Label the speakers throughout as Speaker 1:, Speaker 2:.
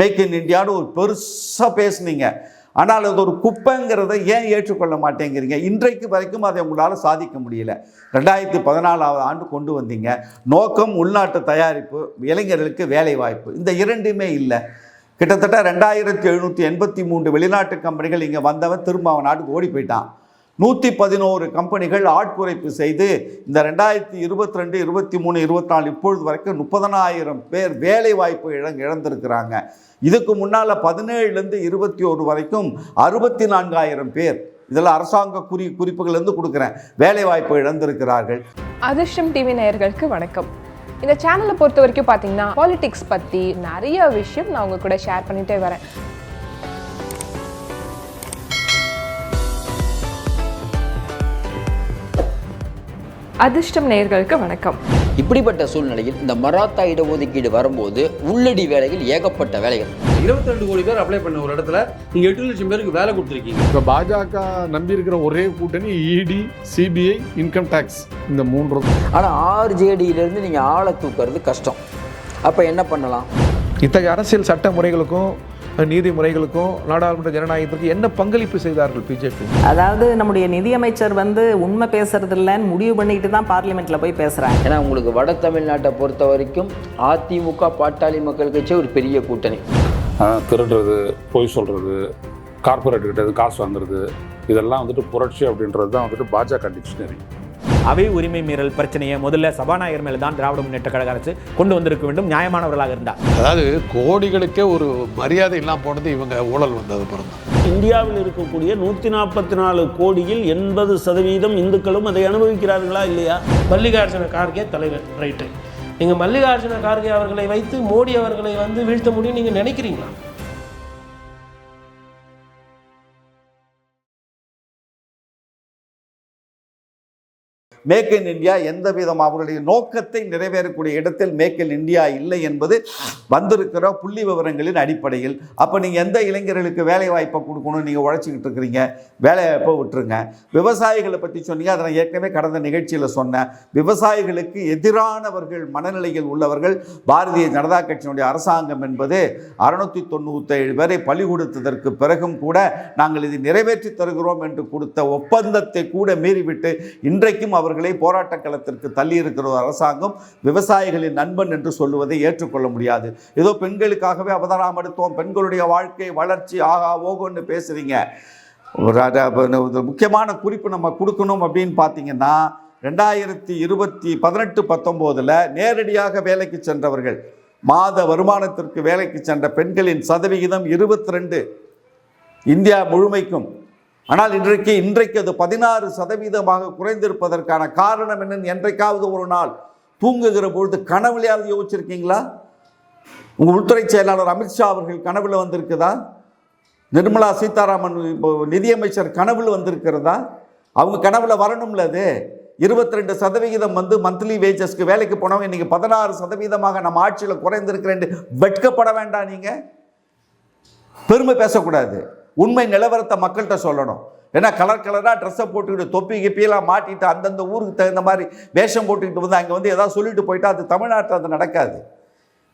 Speaker 1: Make in இந்தியான்னு ஒரு பெருசாக பேசுனீங்க. ஆனால் அது ஒரு குப்பைங்கிறத ஏன் ஏற்றுக்கொள்ள மாட்டேங்கிறீங்க? இன்றைக்கு வரைக்கும் அதை உங்களால் சாதிக்க முடியல. ரெண்டாயிரத்தி பதினாலாவது ஆண்டு கொண்டு வந்தீங்க. நோக்கம் உள்நாட்டு தயாரிப்பு இளைஞர்களுக்கு வேலை வாய்ப்பு இந்த இரண்டுமே இல்லை. கிட்டத்தட்ட ரெண்டாயிரத்தி எழுநூற்றி எண்பத்தி மூன்று வெளிநாட்டு கம்பெனிகள் இங்கே வந்தவன் திரும்ப அவன் நாட்டுக்கு ஓடி போயிட்டான். நூற்றி பதினோரு கம்பெனிகள் ஆட்குறைப்பு செய்து இந்த ரெண்டாயிரத்தி இருபத்தி ரெண்டு இருபத்தி மூணு இருபத்தி நாலு இப்பொழுது வரைக்கும் முப்பதனாயிரம் பேர் வேலை வாய்ப்பு இழந்து இழந்திருக்கிறாங்க. இதுக்கு முன்னால் பதினேழுலேருந்து இருபத்தி ஒரு வரைக்கும் அறுபத்தி நான்காயிரம் பேர் இதில் அரசாங்க குறி குறிப்புகள்லேருந்து கொடுக்குறேன். வேலை வாய்ப்பு இழந்திருக்கிறார்கள்.
Speaker 2: அதிர்ஷ்டம் டிவி நேயர்களுக்கு வணக்கம். இந்த சேனலை பொறுத்த வரைக்கும் பார்த்தீங்கன்னா பாலிடிக்ஸ் பற்றி நிறைய விஷயம் நான் உங்கள் கூட ஷேர் பண்ணிகிட்டே வரேன். அதிர்ஷ்டம் நேயர்களுக்கு வணக்கம்.
Speaker 3: இப்படிப்பட்ட சூழ்நிலையில் இந்த மராத்தா இடஒதுக்கீடு வரும்போது உள்ளடி வேலைகள் ஏகப்பட்ட வேலைகள்.
Speaker 4: இருபத்தி ரெண்டு கோடி பேர் அப்ளை பண்ண ஒரு இடத்துல நீங்க எட்டு லட்சம் பேருக்கு வேலை கொடுத்துருக்கீங்க.
Speaker 5: இப்போ பாஜக நம்பி இருக்கிற ஒரே கூட்டணி இடி சிபிஐ இன்கம் டேக்ஸ் இந்த மூன்று
Speaker 3: ஆனால் ஆர்ஜேடியிலேருந்து நீங்கள் ஆளை தூக்குறது கஷ்டம். அப்போ என்ன பண்ணலாம்?
Speaker 6: இத்தகைய அரசியல் சட்ட முறைகளுக்கும் நீதிமுறைகளுக்கும் நாடாளுமன்ற ஜனநாயகத்திற்கு என்ன பங்களிப்பு செய்தார்கள் பிஜேபி?
Speaker 7: அதாவது நம்முடைய நிதியமைச்சர் வந்து உண்மை பேசுறது இல்லைன்னு முடிவு பண்ணிட்டு தான் பார்லிமெண்ட்ல போய் பேசுறாங்க.
Speaker 3: ஏன்னா உங்களுக்கு வட தமிழ்நாட்டை பொறுத்த வரைக்கும் அதிமுக பாட்டாளி மக்கள் கட்சி ஒரு பெரிய கூட்டணி.
Speaker 8: திருடுறது பொய் சொல்கிறது கார்ப்பரேட் கிட்ட இருந்து காசு வாங்குறது இதெல்லாம் வந்துட்டு புரட்சி அப்படின்றது தான் வந்துட்டு பாஜக டிக்ஷனரி
Speaker 9: அவை உரிமை மீறல் பிரச்சனையை முதல்ல சபாநாயகர் மேல தான் திராவிட முன்னேற்ற கழக அரசு கொண்டு வந்திருக்க வேண்டும் நியாயமானவர்களாக இருந்தார்
Speaker 5: அதாவது கோடிகளுக்கே ஒரு மரியாதை இல்லாம போனது இவங்க ஊழல் வந்தது பிறந்த
Speaker 10: இந்தியாவில் இருக்கக்கூடிய நூற்றி நாற்பத்தி நாலு கோடியில் எண்பது சதவீதம் இந்துக்களும் அதை அனுபவிக்கிறார்களா இல்லையா?
Speaker 4: மல்லிகார்ஜுன கார்கே தலைவர் ரைட்டு. நீங்க மல்லிகார்ஜுன கார்கே அவர்களை வைத்து மோடி அவர்களை வந்து வீழ்த்த முடியும் நீங்க நினைக்கிறீங்களா?
Speaker 1: மேக் இன் இந்தியா எந்த விதம் அவர்களுடைய நோக்கத்தை நிறைவேறக்கூடிய இடத்தில் மேக் இன் இந்தியா இல்லை என்பது வந்திருக்கிற புள்ளி விவரங்களின் அடிப்படையில். அப்போ நீங்கள் எந்த இளைஞர்களுக்கு வேலை வாய்ப்பை கொடுக்கணும் நீங்கள் உழைச்சிக்கிட்டு இருக்கிறீங்க? வேலை வாய்ப்பை விட்டுருங்க? விவசாயிகளை பற்றி சொன்னீங்க. அதை நான் ஏற்கனவே கடந்த நிகழ்ச்சியில் சொன்னேன். விவசாயிகளுக்கு எதிரானவர்கள் மனநிலையில் உள்ளவர்கள் பாரதிய ஜனதா கட்சியினுடைய அரசாங்கம் என்பது அறுநூத்தி தொண்ணூத்தேழு பேரை பலி கொடுத்ததற்கு பிறகும் கூட நாங்கள் இதை நிறைவேற்றி தருகிறோம் என்று கொடுத்த ஒப்பந்தத்தை கூட மீறிவிட்டு இன்றைக்கும் அவர்கள் போராட்ட களத்திற்கு தள்ளி இருக்கிற ஒரு அரசாங்கம் விவசாயிகளின் நண்பன் என்று சொல்லுவதை ஏற்றுக்கொள்ள முடியாது. ஏதோ பெண்களுக்காகவே அவதாரம் எடுத்தோம். பெண்களுடைய வாழ்க்கை வளர்ச்சி ஆகா ஓகோன்னு பேசுறீங்க. ஒரு முக்கியமான குறிப்பு நம்ம கொடுக்கணும் அப்படின்னு பார்த்தீங்கன்னா ரெண்டாயிரத்தி இருபத்தி பதினெட்டு பத்தொம்போதில் நேரடியாக வேலைக்கு சென்றவர்கள் மாத வருமானத்திற்கு வேலைக்கு சென்ற பெண்களின் சதவிகிதம் இருபத்தி ரெண்டு. இந்தியா முழுமைக்கும் ஆனால் இன்றைக்கு இன்றைக்கு அது பதினாறு சதவீதமாக குறைந்திருப்பதற்கான காரணம் என்னன்னு என்றைக்காவது ஒரு நாள் தூங்குகிற பொழுது கனவுலையாவது யோசிச்சிருக்கீங்களா? உங்கள் உள்துறை செயலாளர் அமித்ஷா அவர்கள் கனவில் வந்திருக்குதா? நிர்மலா சீதாராமன் இப்போ நிதியமைச்சர் கனவில் வந்திருக்கிறதா? அவங்க கனவில் வரணும்ல அது. இருபத்தி ரெண்டு சதவிகிதம் வந்து மந்த்லி வேஜஸ்க்கு வேலைக்கு போனவங்க இன்றைக்கி பதினாறு சதவீதமாக நம்ம ஆட்சியில் குறைந்திருக்கிறேன் வெட்கப்பட வேண்டாம் நீங்கள் பெருமை பேசக்கூடாது. உண்மை நிலவரத்தை மக்கள்கிட்ட சொல்லணும். ஏன்னா கலர் கலராக ட்ரெஸ்ஸை போட்டுக்கிட்டு தொப்பி கிப்பியெல்லாம் மாட்டிட்டு அந்தந்த ஊருக்கு தகுந்த மாதிரி வேஷம் போட்டுக்கிட்டு வந்து அங்கே வந்து எதாவது சொல்லிட்டு போயிட்டா அது தமிழ்நாட்டில் அது நடக்காது.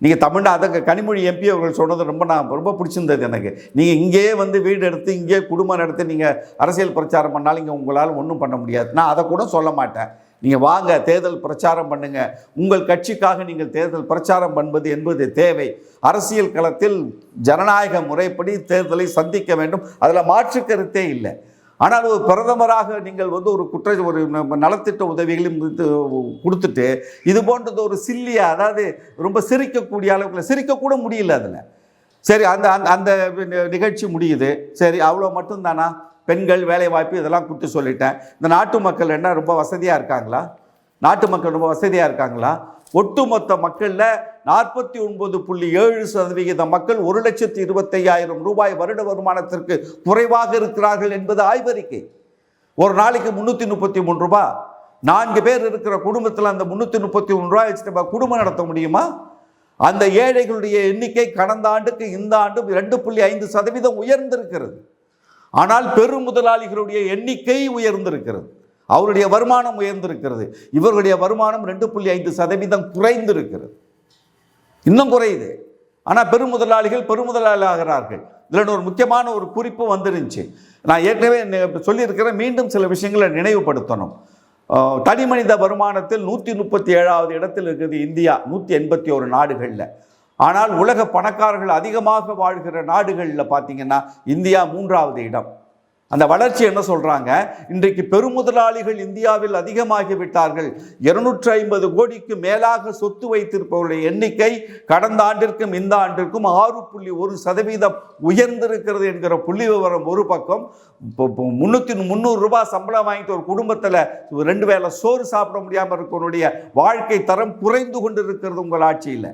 Speaker 1: நீங்கள் தமிழ்நாடு அதை கனிமொழி எம்பி அவர்கள் சொன்னது ரொம்ப நான் ரொம்ப பிடிச்சிருந்தது எனக்கு. நீங்கள் இங்கேயே வந்து வீடு எடுத்து இங்கேயே குடும்பம் நடத்தி நீங்கள் அரசியல் பிரச்சாரம் பண்ணாலும் இங்கே உங்களால் ஒன்றும் பண்ண முடியாது. நான் அதை கூட சொல்ல மாட்டேன். நீங்கள் வாங்க தேர்தல் பிரச்சாரம் பண்ணுங்க. உங்கள் கட்சிக்காக நீங்கள் தேர்தல் பிரச்சாரம் பண்ணுவது என்பது தேவை. அரசியல் களத்தில் ஜனநாயக முறைப்படி தேர்தலை சந்திக்க வேண்டும். அதில் மாற்று கருத்தே இல்லை. ஆனால் ஒரு பிரதமராக நீங்கள் வந்து ஒரு குற்ற ஒரு நலத்திட்ட உதவிகளையும் இது கொடுத்துட்டு இது போன்றது ஒரு சில்லியா அதாவது ரொம்ப சிரிக்கக்கூடிய அளவுக்கு சிரிக்கக்கூட முடியல அதில். சரி அந்த அந்த அந்த நிகழ்ச்சி முடியுது. சரி அவ்வளோ மட்டும்தானா? பெண்கள் வேலைவாய்ப்பு இதெல்லாம் கொடுத்து சொல்லிட்டேன். இந்த நாட்டு மக்கள் என்ன ரொம்ப வசதியாக இருக்காங்களா? நாட்டு மக்கள் ரொம்ப வசதியாக இருக்காங்களா? ஒட்டுமொத்த மக்களில் நாற்பத்தி ஒன்பது புள்ளி ஏழு சதவிகித மக்கள் ஒரு லட்சத்தி இருபத்தையாயிரம் ரூபாய் வருட வருமானத்திற்கு குறைவாக இருக்கிறார்கள் என்பது ஆய்வறிக்கை. ஒரு நாளைக்கு முந்நூற்றி முப்பத்தி மூணு ரூபாய் நான்கு பேர் இருக்கிற குடும்பத்தில் அந்த முந்நூற்றி முப்பத்தி மூணு ரூபாய் வச்சுட்டு நம்ம குடும்பம் நடத்த முடியுமா? அந்த ஏழைகளுடைய எண்ணிக்கை கடந்த ஆண்டுக்கு இந்த ஆண்டு ரெண்டு புள்ளி ஐந்து சதவீதம் உயர்ந்திருக்கிறது. ஆனால் பெரும் முதலாளிகளுடைய எண்ணிக்கை உயர்ந்திருக்கிறது. அவருடைய வருமானம் உயர்ந்திருக்கிறது. இவர்களுடைய வருமானம் ரெண்டு புள்ளி ஐந்து சதவீதம் குறைந்திருக்கிறது. இன்னும் குறையுது. ஆனால் பெருமுதலாளிகள் பெருமுதலாளி ஆகிறார்கள் இதில் ஒரு முக்கியமான ஒரு குறிப்பு வந்துருந்துச்சு. நான் ஏற்கனவே சொல்லியிருக்கிறேன் மீண்டும் சில விஷயங்களை நினைவுபடுத்தணும். தனி மனித வருமானத்தில் நூற்றி முப்பத்தி ஏழாவது இடத்தில் இருக்குது இந்தியா நூற்றி எண்பத்தி ஒரு நாடுகளில். ஆனால் உலக பணக்காரர்கள் அதிகமாக வாழ்கிற நாடுகளில் பார்த்தீங்கன்னா இந்தியா மூன்றாவது இடம். அந்த வளர்ச்சி என்ன சொல்கிறாங்க இன்றைக்கு பெருமுதலாளிகள் இந்தியாவில் அதிகமாகி விட்டார்கள். இருநூற்றி ஐம்பது கோடிக்கு மேலாக சொத்து வைத்திருப்பவருடைய எண்ணிக்கை கடந்த ஆண்டிற்கும் இந்த ஆண்டிற்கும் ஆறு புள்ளி ஒரு சதவீதம் உயர்ந்திருக்கிறது என்கிற புள்ளி விவரம் ஒரு பக்கம். முன்னூற்றி முந்நூறு ரூபாய் சம்பளம் வாங்கிட்டு ஒரு குடும்பத்தில் ரெண்டு வேளை சோறு சாப்பிட முடியாமல் இருக்கவனுடைய வாழ்க்கை தரம் குறைந்து கொண்டிருக்கிறது உங்கள் ஆட்சியில்.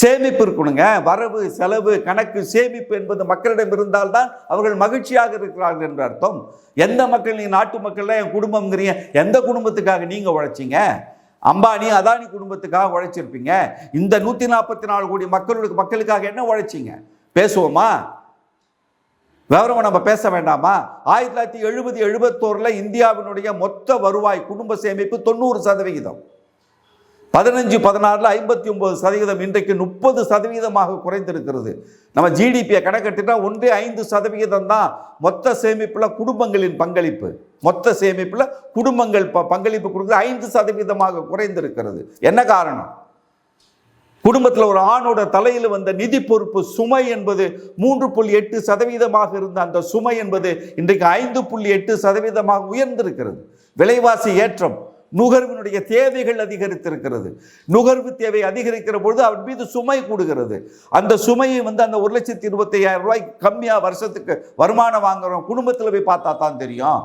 Speaker 1: சேமிப்பு இருக்கணுங்க. வரவு செலவு கணக்கு சேமிப்பு என்பது மக்களிடம் இருந்தால்தான் அவர்கள் மகிழ்ச்சியாக இருக்கிறார்கள் என்ற அர்த்தம். எந்த மக்கள் நீ நாட்டு மக்கள்லாம் என் குடும்பம்ங்கிறீங்க. எந்த குடும்பத்துக்காக நீங்கள் உழைச்சிங்க? அம்பானி அதானி குடும்பத்துக்காக உழைச்சிருப்பீங்க. இந்த நூற்றி நாற்பத்தி நாலு கோடி மக்களுக்கு மக்களுக்காக என்ன உழைச்சிங்க? பேசுவோமா? விவரமா நம்ம பேச வேண்டாமா? ஆயிரத்தி தொள்ளாயிரத்தி எழுபது எழுபத்தோரில் இந்தியாவினுடைய மொத்த வருவாய் குடும்ப சேமிப்பு தொண்ணூறு சதவிகிதம். பதினஞ்சு பதினாறில் ஐம்பத்தி ஒன்பது சதவீதம் இன்றைக்கு முப்பது சதவீதமாக குறைந்திருக்கிறது. நம்ம ஜிடிபியை கணக்கெட்டுட்டா ஒன்றே ஐந்து சதவிகிதம் தான் மொத்த சேமிப்பில் குடும்பங்களின் பங்களிப்பு. மொத்த சேமிப்பில் குடும்பங்கள் ப- பங்களிப்பு கொடுக்குறது ஐந்து சதவீதமாக குறைந்திருக்கிறது. என்ன காரணம்? குடும்பத்தில் ஒரு ஆணோட தலையில் வந்த நிதி பொறுப்பு சுமை என்பது மூன்று புள்ளி எட்டு சதவீதமாக இருந்த அந்த சுமை என்பது இன்றைக்கு ஐந்து புள்ளி எட்டு சதவீதமாக உயர்ந்திருக்கிறது. விலைவாசி ஏற்றம் நுகர்வினுடைய தேவைகள் அதிகரித்திருக்கிறது. நுகர்வு தேவை அதிகரிக்கிற பொழுது அவன் மீது சுமை கூடுகிறது. அந்த சுமையை வந்து அந்த ஒரு லட்சத்தி இருபத்தி ஐயாயிரம் ரூபாய் கம்மியாக வருஷத்துக்கு வருமானம் வாங்குறோம் குடும்பத்தில் போய் பார்த்தா தான் தெரியும்.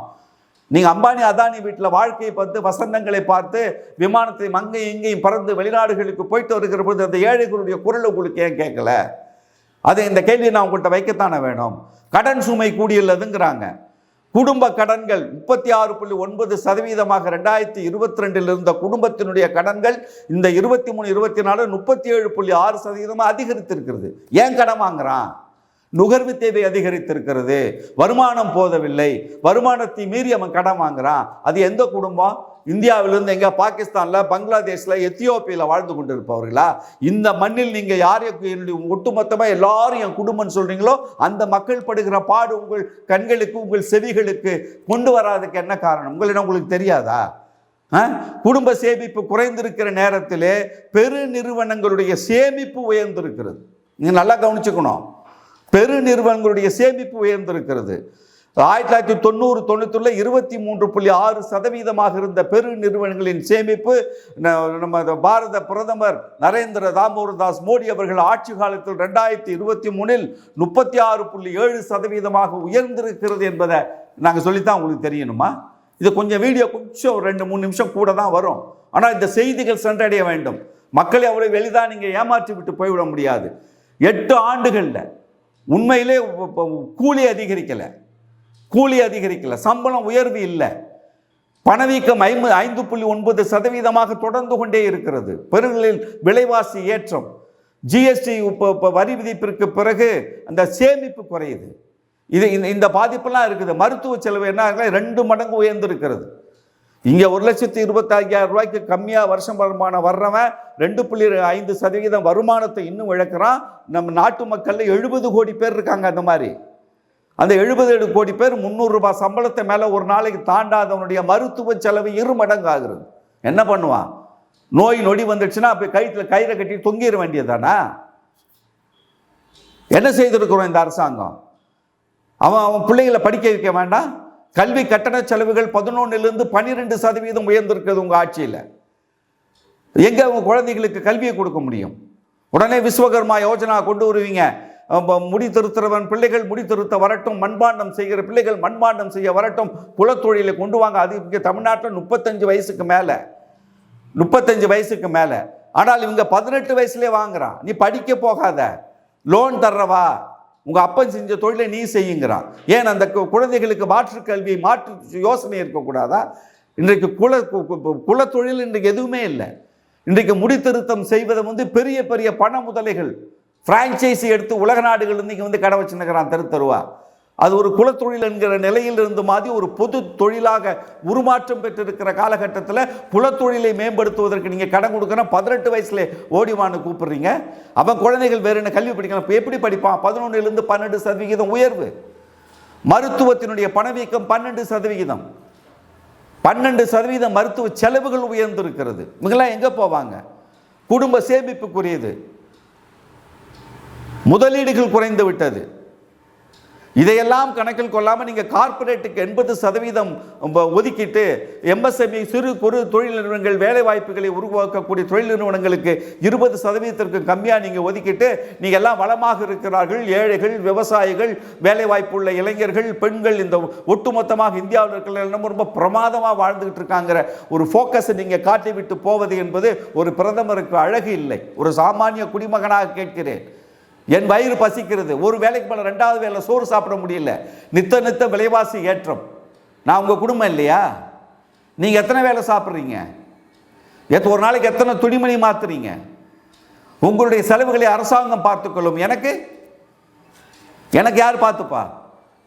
Speaker 1: நீங்கள் அம்பானி அதானி வீட்டில் வாழ்க்கையை பார்த்து வசந்தங்களை பார்த்து விமானத்தை அங்கேயும் இங்கேயும் பறந்து வெளிநாடுகளுக்கு போயிட்டு வருகிற பொழுது அந்த ஏழைகளுடைய குரல் உங்களுக்கு ஏன் கேட்கல? அதை இந்த கேள்வியை நான் உங்கள்கிட்ட வைக்கத்தானே வேணும்? கடன் சுமை கூடியுள்ளதுங்கிறாங்க. குடும்ப கடன்கள் முப்பத்தி ஆறு புள்ளி ஒன்பது சதவீதமாக ரெண்டாயிரத்தி இருபத்தி ரெண்டில் இருந்த குடும்பத்தினுடைய கடன்கள் இந்த இருபத்தி மூணு இருபத்தி நாலு முப்பத்தி ஏழு புள்ளி ஆறு சதவீதமாக அதிகரித்திருக்கிறது. ஏன் கடன் வாங்குறான்? நுகர்வு தேவை அதிகரித்திருக்கிறது. வருமானம் போதவில்லை. வருமானத்தை மீறி அவன் கடன் வாங்குறான். அது எந்த குடும்பம்? இந்தியாவிலிருந்து எங்கே பாகிஸ்தானில் பங்களாதேஷில் எத்தியோப்பியில் வாழ்ந்து கொண்டிருப்பவர்களா? இந்த மண்ணில் நீங்கள் யாருக்கு என்னுடைய ஒட்டுமொத்தமாக எல்லாரும் என் குடும்பம்னு சொல்கிறீங்களோ அந்த மக்கள் படுகிற பாடு உங்கள் கண்களுக்கு உங்கள் செவிகளுக்கு கொண்டு வராதுக்கு என்ன காரணம்? உங்களிடம் உங்களுக்கு தெரியாதா? ஆ? குடும்ப சேமிப்பு குறைந்திருக்கிற நேரத்தில் பெரு நிறுவனங்களுடைய சேமிப்பு உயர்ந்திருக்கிறது. நீங்கள் நல்லா கவனிச்சுக்கணும். பெரு நிறுவனங்களுடைய சேமிப்பு உயர்ந்திருக்கிறது. ஆயிரத்தி தொள்ளாயிரத்தி தொண்ணூறு தொண்ணூற்றுல இருபத்தி மூன்று புள்ளி ஆறு சதவீதமாக இருந்த பெரு நிறுவனங்களின் சேமிப்பு நம்ம பாரத பிரதமர் நரேந்திர தாமோதர் தாஸ் மோடி அவர்கள் ஆட்சி காலத்தில் ரெண்டாயிரத்தி இருபத்தி மூணில் முப்பத்தி ஆறு புள்ளி ஏழு சதவீதமாக உயர்ந்திருக்கிறது என்பதை நாங்கள் சொல்லித்தான் உங்களுக்கு தெரியணுமா? இது கொஞ்சம் வீடியோ கொஞ்சம் ரெண்டு மூணு நிமிஷம் கூட தான் வரும். ஆனால் இந்த செய்திகள் சென்றடைய வேண்டும். மக்களை அவ்வளோ எளிதாக நீங்கள் ஏமாற்றி விட்டு போய்விட முடியாது. எட்டு ஆண்டுகளில் உண்மையிலே கூலி அதிகரிக்கலை. கூலி அதிகரிக்கல சம்பளம் உயர்வு இல்லை. பணவீக்கம் ஐம்பது ஐந்து புள்ளி ஒன்பது சதவீதமாக தொடர்ந்து கொண்டே இருக்கிறது. பெருகளில் விலைவாசி ஏற்றம். ஜிஎஸ்டி இப்போ இப்போ வரி விதிப்பிற்கு பிறகு அந்த சேமிப்பு குறையுது. இது இந்த- இந்த பாதிப்பெல்லாம் இருக்குது. மருத்துவ செலவு என்ன ஆகுதுன்னா ரெண்டு மடங்கு உயர்ந்திருக்கிறது. இங்கே ஒரு லட்சத்தி இருபத்தாயிரம் ரூபாய்க்கு கம்மியாக வருஷம் வருமானம் வர்றவன் ரெண்டு புள்ளி ஐந்து சதவீதம் வருமானத்தை இன்னும் இழக்கிறான். நம்ம நாட்டு மக்களில் எழுபது கோடி பேர் இருக்காங்க அந்த மாதிரி. அந்த எழுபது ஏழு கோடி பேர் முந்நூறுரூபா சம்பளத்தை மேலே ஒரு நாளைக்கு தாண்டாதவனுடைய மருத்துவ செலவு இரு மடங்கு ஆகுறது. என்ன பண்ணுவான்? நோய் நொடி வந்துடுச்சுன்னா அப்போ கயிற்றில் கயிறை கட்டி தொங்கிட வேண்டியதானா என்ன செய்திருக்கிறோம் இந்த அரசாங்கம்? அவன் அவன் பிள்ளைகளை படிக்க வைக்க வேண்டாம். கல்வி கட்டண செலவுகள் பதினொன்னுலேருந்து பன்னிரெண்டு சதவீதம் உயர்ந்திருக்கிறது உங்கள் ஆட்சியில். எங்கே உங்கள் குழந்தைகளுக்கு கல்வியை கொடுக்க முடியும்? உடனே விஸ்வகர்மா யோஜனா கொண்டு வருவீங்க. முடி திருத்துறவன் பிள்ளைகள் முடி திருத்த வரட்டும் மண்பாண்டம் செய்கிற பிள்ளைகள் மண்பாண்டம் செய்ய வரட்டும் குலத்தொழிலை கொண்டு வாங்க. அது இங்கே தமிழ்நாட்டில் முப்பத்தஞ்சு வயசுக்கு மேலே. முப்பத்தஞ்சு வயசுக்கு மேலே. ஆனால் இவங்க பதினெட்டு வயசுலேயே வாங்குறான். நீ படிக்க போகாத. லோன் தர்றவா. உங்கள் அப்பன் செஞ்ச தொழிலை நீ செய்யுங்கிறான். ஏன் அந்த கு- குழந்தைகளுக்கு மாற்றுக் கல்வி மாற்று யோசனை இருக்கக்கூடாதா? இன்றைக்கு குல கு- குலத்தொழில் இன்றைக்கு எதுவுமே இல்லை. இன்றைக்கு முடித்திருத்தம் செய்வது வந்து பெரிய பெரிய பண முதலைகள். ஃப்ரான்ச்சைஸி எடுத்து உலக நாடுகள் இன்றைக்கி வந்து கடை வச்சுருக்கிறான் தெரு தருவா. அது ஒரு குலத்தொழில் என்கிற நிலையிலிருந்து மாதிரி ஒரு பொது தொழிலாக உருமாற்றம் பெற்றிருக்கிற காலகட்டத்தில் குலத்தொழிலை மேம்படுத்துவதற்கு நீங்கள் கடன் கொடுக்கணும் பதினெட்டு வயசுல ஓடிவான்னு கூப்பிடுறீங்க. அவன் குழந்தைகள் வேறு என்ன கல்வி படிக்கலாம் இப்போ எப்படி படிப்பான்? பதினொன்றுலேருந்து பன்னெண்டு சதவிகிதம் உயர்வு. மருத்துவத்தினுடைய பணவீக்கம் பன்னெண்டு சதவிகிதம். பன்னெண்டு சதவீதம் மருத்துவ செலவுகள் உயர்ந்திருக்கிறது. இவங்கெல்லாம் எங்கே போவாங்க? குடும்ப சேமிப்புக்குரியது. முதலீடுகள் குறைந்து விட்டது. இதையெல்லாம் கணக்கில் கொள்ளாமல் நீங்கள் கார்ப்பரேட்டுக்கு எண்பது சதவீதம் ஒதுக்கிட்டு எம்எஸ்எம்இ சிறு குறு தொழில் நிறுவனங்கள் வேலை வாய்ப்புகளை உருவாக்கக்கூடிய தொழில் நிறுவனங்களுக்கு இருபது சதவீதத்திற்கு கம்மியாக நீங்கள் ஒதுக்கிட்டு நீங்கள் எல்லாம் வளமாக இருக்கிறார்கள். ஏழைகள் விவசாயிகள் வேலை வாய்ப்புள்ள இளைஞர்கள் பெண்கள் இந்த ஒட்டுமொத்தமாக இந்தியாவில் இருக்கிற நம்ம ரொம்ப பிரமாதமாக வாழ்ந்துகிட்டு இருக்காங்கிற ஒரு ஃபோக்கஸை நீங்கள் காட்டிவிட்டு போவது என்பது ஒரு பிரதமருக்கு அழகு இல்லை. ஒரு சாமானிய குடிமகனாக கேட்கிறேன். என் வயிறு பசிக்கிறது. ஒரு வேலைக்கு மேலே ரெண்டாவது வேலை சோறு சாப்பிட முடியல. நித்த நித்த விலைவாசி ஏற்றம். நான் உங்கள் குடும்பம் இல்லையா? நீங்கள் எத்தனை வேலை சாப்பிட்றீங்க? எத் ஒரு நாளைக்கு எத்தனை துணிமணி மாற்றுறீங்க உங்களுடைய செலவுகளை அரசாங்கம் பார்த்துக்கொள்ளும். எனக்கு எனக்கு யார் பார்த்துப்பா?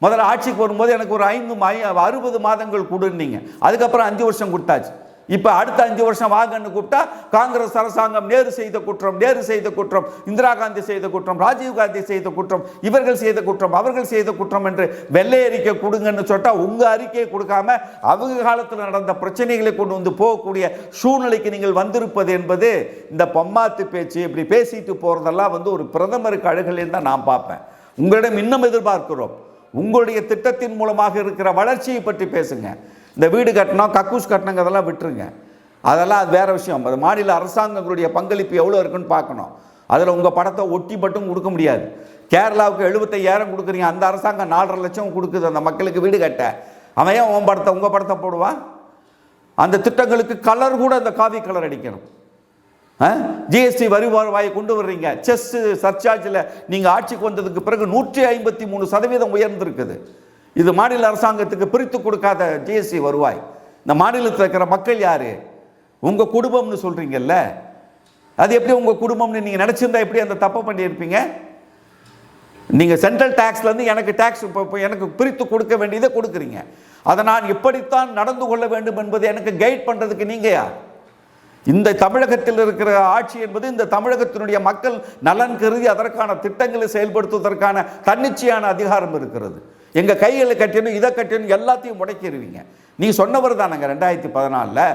Speaker 1: முதல்ல ஆட்சிக்கு வரும்போது எனக்கு ஒரு ஐந்து மை- அறுபது மாதங்கள் கொடுன்னீங்க. அதுக்கப்புறம் அஞ்சு வருஷம் கொடுத்தாச்சு. இப்போ அடுத்த அஞ்சு வருஷம் வாங்கன்னு கூப்பிட்டா காங்கிரஸ் அரசாங்கம் நேரு செய்த குற்றம் நேரு செய்த குற்றம் இந்திரா காந்தி செய்த குற்றம் ராஜீவ் காந்தி செய்த குற்றம் இவர்கள் செய்த குற்றம் அவர்கள் செய்த குற்றம் என்று வெள்ளை அறிக்கை கொடுங்கன்னு சொன்னா உங்கள் அறிக்கையை கொடுக்காம அவங்க காலத்தில் நடந்த பிரச்சனைகளை கொண்டு வந்து போகக்கூடிய சூழ்நிலைக்கு நீங்கள் வந்திருப்பது என்பது இந்த பொம்மாத்து பேச்சு இப்படி பேசிட்டு போகிறதெல்லாம் வந்து ஒரு பிரதமருக்கு அழுகலேன்னு தான் நான் பார்ப்பேன். உங்களிடம் இன்னும் எதிர்பார்க்கிறோம். உங்களுடைய திட்டத்தின் மூலமாக இருக்கிற வளர்ச்சியை பற்றி பேசுங்க. இந்த வீடு கட்டணும் கக்கூஸ் கட்டணுங்க அதெல்லாம் விட்டுருங்க. அதெல்லாம் அது வேறு விஷயம். அது மாநில அரசாங்கங்களுடைய பங்களிப்பு எவ்வளோ இருக்குன்னு பார்க்கணும். அதில் உங்கள் படத்தை ஒட்டி மட்டும் கொடுக்க முடியாது. கேரளாவுக்கு எழுபத்தையாயிரம் கொடுக்குறீங்க அந்த அரசாங்கம் நாலரை லட்சம் கொடுக்குது அந்த மக்களுக்கு வீடு கட்ட. அவன் ஏன் உன் படத்தை உங்கள் படத்தை போடுவான்? அந்த திட்டங்களுக்கு கலர் கூட அந்த காவி கலர் அடிக்கணும். ஜிஎஸ்டி வரி வருவாயை கொண்டு வர்றீங்க. செஸ் சர்ச்சார்ஜில் நீங்கள் ஆட்சிக்கு வந்ததுக்கு பிறகு நூற்றி ஐம்பத்தி மூணு சதவீதம் உயர்ந்திருக்குது. இது மாநில அரசாங்கத்துக்கு பிரித்து கொடுக்காத ஜிஎஸ்டி வருவாய். இந்த மாநிலத்தில் இருக்கிற மக்கள் யார்? உங்கள் குடும்பம்னு சொல்கிறீங்கல்ல அது எப்படி உங்கள் குடும்பம்னு நீங்கள் நினச்சிருந்தா எப்படி அந்த தப்பை பண்ணியிருப்பீங்க? நீங்கள் சென்ட்ரல் டேக்ஸ்லேருந்து எனக்கு டேக்ஸ் இப்போ இப்போ எனக்கு பிரித்து கொடுக்க வேண்டியதை கொடுக்குறீங்க. அதை நான் இப்படித்தான் நடந்து கொள்ள வேண்டும் என்பதை எனக்கு கைட் பண்ணுறதுக்கு நீங்கள் யார்? இந்த தமிழகத்தில் இருக்கிற ஆட்சி என்பது இந்த தமிழகத்தினுடைய மக்கள் நலன் கருதி அதற்கான திட்டங்களை செயல்படுத்துவதற்கான தன்னிச்சையான அதிகாரம் இருக்கிறது. எங்கள் கைகளை கட்டணும் இதை கட்டணும் எல்லாத்தையும் முடக்கிடுவீங்க. நீ சொன்னவர் தானங்க ரெண்டாயிரத்தி பதினாலில்.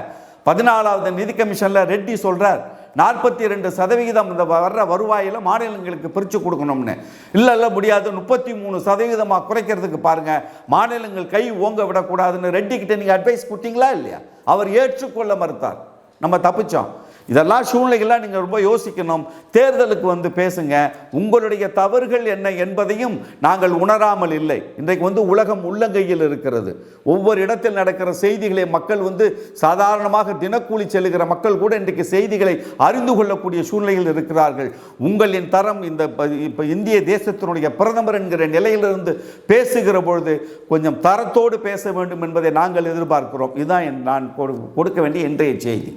Speaker 1: பதினாலாவது நிதி கமிஷனில் ரெட்டி சொல்கிறார் நாற்பத்தி ரெண்டு சதவிகிதம் இந்த வர்ற வருவாயில் மாநிலங்களுக்கு பிரித்து கொடுக்கணும்னு. இல்லை இல்லை முடியாது முப்பத்தி மூணு சதவீதமாக குறைக்கிறதுக்கு பாருங்கள் மாநிலங்கள் கை ஓங்க விடக்கூடாதுன்னு ரெட்டி கிட்டே நீங்கள் அட்வைஸ் கொடுத்தீங்களா இல்லையா? அவர் ஏற்றுக்கொள்ள மறுத்தார். நம்ம தப்பிச்சோம். இதெல்லாம் சூழ்நிலைகள்லாம் நீங்கள் ரொம்ப யோசிக்கணும். தேர்தலுக்கு வந்து பேசுங்க. உங்களுடைய தவறுகள் என்ன என்பதையும் நாங்கள் உணராமல் இல்லை. இன்றைக்கு வந்து உலகம் உள்ளங்கையில் இருக்கிறது. ஒவ்வொரு இடத்தில் நடக்கிற செய்திகளை மக்கள் வந்து சாதாரணமாக தினக்கூலி செல்லுகிற மக்கள் கூட இன்றைக்கு செய்திகளை அறிந்து கொள்ளக்கூடிய சூழ்நிலையில் இருக்கிறார்கள். உங்களின் தரம் இந்த இப்போ இந்திய தேசத்தினுடைய பிரதமர் என்கிற நிலையிலிருந்து பேசுகிற பொழுது கொஞ்சம் தரத்தோடு பேச வேண்டும் என்பதை நாங்கள் எதிர்பார்க்கிறோம். இதுதான் என் நான் கொடு- கொடுக்க வேண்டிய இன்றைய செய்தி.